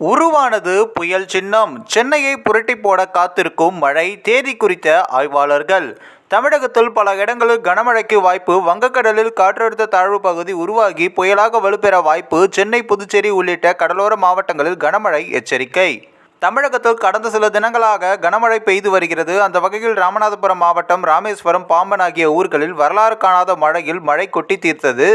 உருவானது புயல் சின்னம். சென்னையை புரட்டி போட காத்திருக்கும் மழை தேதி குறித்த ஆய்வாளர்கள். தமிழகத்தில் பல இடங்களில் கனமழைக்கு வாய்ப்பு வங்கக்கடலில் காற்றழுத்த தாழ்வு பகுதி உருவாகி புயலாக வலுப்பெற வாய்ப்பு சென்னை புதுச்சேரி உள்ளிட்ட கடலோர மாவட்டங்களில் கனமழை எச்சரிக்கை. தமிழகத்தில் கடந்த சில தினங்களாக கனமழை பெய்து வருகிறது. அந்த வகையில் ராமநாதபுரம் மாவட்டம் ராமேஸ்வரம் பாம்பன் ஆகிய ஊர்களில் வரலாறு காணாத மழையில் மழை கொட்டி தீர்த்தது.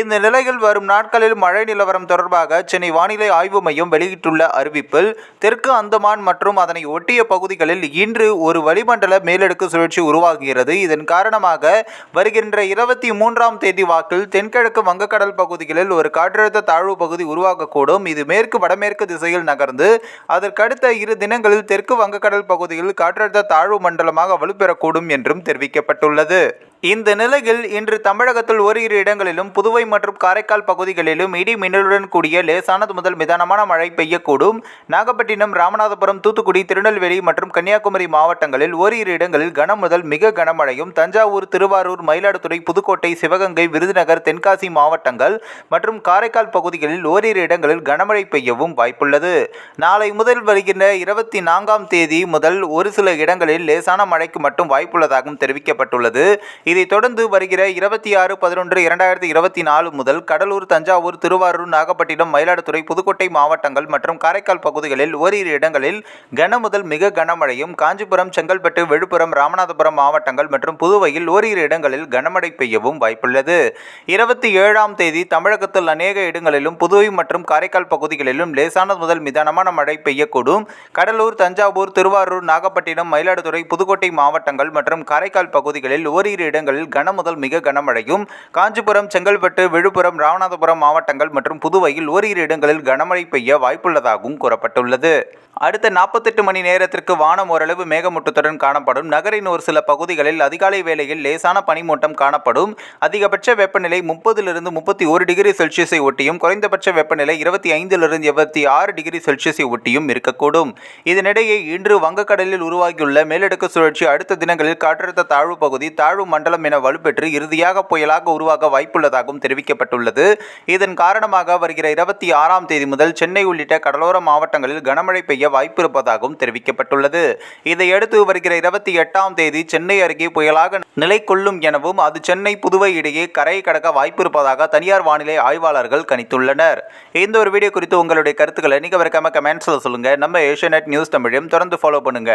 இந்த நிலையில் வரும் நாட்களில் மழை நிலவரம் தொடர்பாக சென்னை வானிலை ஆய்வு மையம் வெளியிட்டுள்ள அறிவிப்பில் தெற்கு அந்தமான் மற்றும் அதனை ஒட்டிய பகுதிகளில் இன்று ஒரு வளிமண்டல மேலடுக்கு சுழற்சி உருவாகிறது. இதன் காரணமாக வருகின்ற இருபத்தி மூன்றாம் தேதி வாக்கில் தென்கிழக்கு வங்கக்கடல் பகுதிகளில் ஒரு காற்றழுத்த தாழ்வு பகுதி உருவாகக்கூடும். இது மேற்கு வடமேற்கு திசையில் நகர்ந்து அதற்கடுத்து அடுத்த இரு தினங்களில் தெற்கு வங்கக்கடல் பகுதியில் காற்றழுத்த தாழ்வு மண்டலமாக வலுப்பெறக்கூடும் என்றும் தெரிவிக்கப்பட்டுள்ளது. இந்த நிலையில் இன்று தமிழகத்தில் ஓரிரு இடங்களிலும் புதுவை மற்றும் காரைக்கால் பகுதிகளிலும் இடி மின்னலுடன் கூடிய லேசானது முதல் மிதமான மழை பெய்யக்கூடும். நாகப்பட்டினம் ராமநாதபுரம் தூத்துக்குடி திருநெல்வேலி மற்றும் கன்னியாகுமரி மாவட்டங்களில் ஓரிரு இடங்களில் கனம் முதல் மிக கனமழையும் தஞ்சாவூர் திருவாரூர் மயிலாடுதுறை புதுக்கோட்டை சிவகங்கை விருதுநகர் தென்காசி மாவட்டங்கள் மற்றும் காரைக்கால் பகுதிகளில் ஓரிரு இடங்களில் கனமழை பெய்யவும் வாய்ப்புள்ளது. நாளை முதல் வருகின்ற இருபத்தி நான்காம் தேதி முதல் ஒரு சில இடங்களில் லேசான மழைக்கு மட்டும் வாய்ப்புள்ளதாகவும் தெரிவிக்கப்பட்டுள்ளது. இதைத் தொடர்ந்து வருகிற இருபத்தி ஆறு பதினொன்று இரண்டாயிரத்தி இருபத்தி நாலு முதல் கடலூர் தஞ்சாவூர் திருவாரூர் நாகப்பட்டினம் மயிலாடுதுறை புதுக்கோட்டை மாவட்டங்கள் மற்றும் காரைக்கால் பகுதிகளில் ஓரிரு இடங்களில் கன முதல் மிக கனமழையும் காஞ்சிபுரம் செங்கல்பட்டு விழுப்புரம் ராமநாதபுரம் மாவட்டங்கள் மற்றும் புதுவையில் ஓரிரு இடங்களில் கனமழை பெய்யவும் வாய்ப்புள்ளது. இருபத்தி ஏழாம் தேதி தமிழகத்தில் அநேக இடங்களிலும் புதுவை மற்றும் காரைக்கால் பகுதிகளிலும் லேசானது முதல் மிதமான மழை பெய்யக்கூடும். கடலூர் தஞ்சாவூர் திருவாரூர் நாகப்பட்டினம் மயிலாடுதுறை புதுக்கோட்டை மாவட்டங்கள் மற்றும் காரைக்கால் பகுதிகளில் ஓரிரு இடங்களில் கன முதல் மிக கனமழையும் காஞ்சிபுரம் செங்கல்பட்டு விழுப்புரம் ராமநாதபுரம் மாவட்டங்கள் மற்றும் புதுவையில் ஓரிரு இடங்களில் கனமழை பெய்ய வாய்ப்புள்ளதாகவும் கூறப்பட்டுள்ளது. அடுத்த நாற்பத்தெட்டு மணி நேரத்திற்கு வானம் ஓரளவு மேகமூட்டத்துடன் காணப்படும். நகரின் ஒரு சில பகுதிகளில் அதிகாலை வேளையில் லேசான பனிமூட்டம் காணப்படும். அதிகபட்ச வெப்பநிலை முப்பதிலிருந்து முப்பத்தி ஒரு டிகிரி செல்சியஸை ஒட்டியும் குறைந்தபட்ச வெப்பநிலை இருபத்தி ஐந்திலிருந்து இருபத்தி ஆறு டிகிரி செல்சியஸை ஒட்டியும் இருக்கக்கூடும். இதனிடையே இன்று வங்கக்கடலில் உருவாகியுள்ள மேலடுக்கு சுழற்சி அடுத்த தினங்களில் காற்றழுத்த தாழ்வு பகுதி தாழ்வு மண்டலம் என வலுப்பெற்று இறுதியாக புயலாக உருவாக வாய்ப்புள்ளதாகவும் தெரிவிக்கப்பட்டுள்ளது. இதன் காரணமாக வருகிற இருபத்தி ஆறாம் தேதி முதல் சென்னை உள்ளிட்ட கடலோர மாவட்டங்களில் கனமழை பெய்ய வாய்ப்பு இருப்பதாகவும் தெரிவிக்கப்பட்டுள்ளது. இதையடுத்து வருகிற இருபத்தி எட்டாம் தேதி சென்னை அருகே புயலாக நிலை கொள்ளும் எனவும் அது சென்னை புதுவை இடையே கரையை கடக்க வாய்ப்பு இருப்பதாக தனியார் வானிலை ஆய்வாளர்கள் கணித்துள்ளனர். இந்த ஒரு வீடியோ குறித்து உங்களுடைய கருத்துக்களை நீங்க மறக்காம கமெண்ட்ஸில் சொல்லுங்க. நம்ம ஏஷியா நியூஸ் தமிழையும் தொடர்ந்து ஃபாலோ பண்ணுங்க.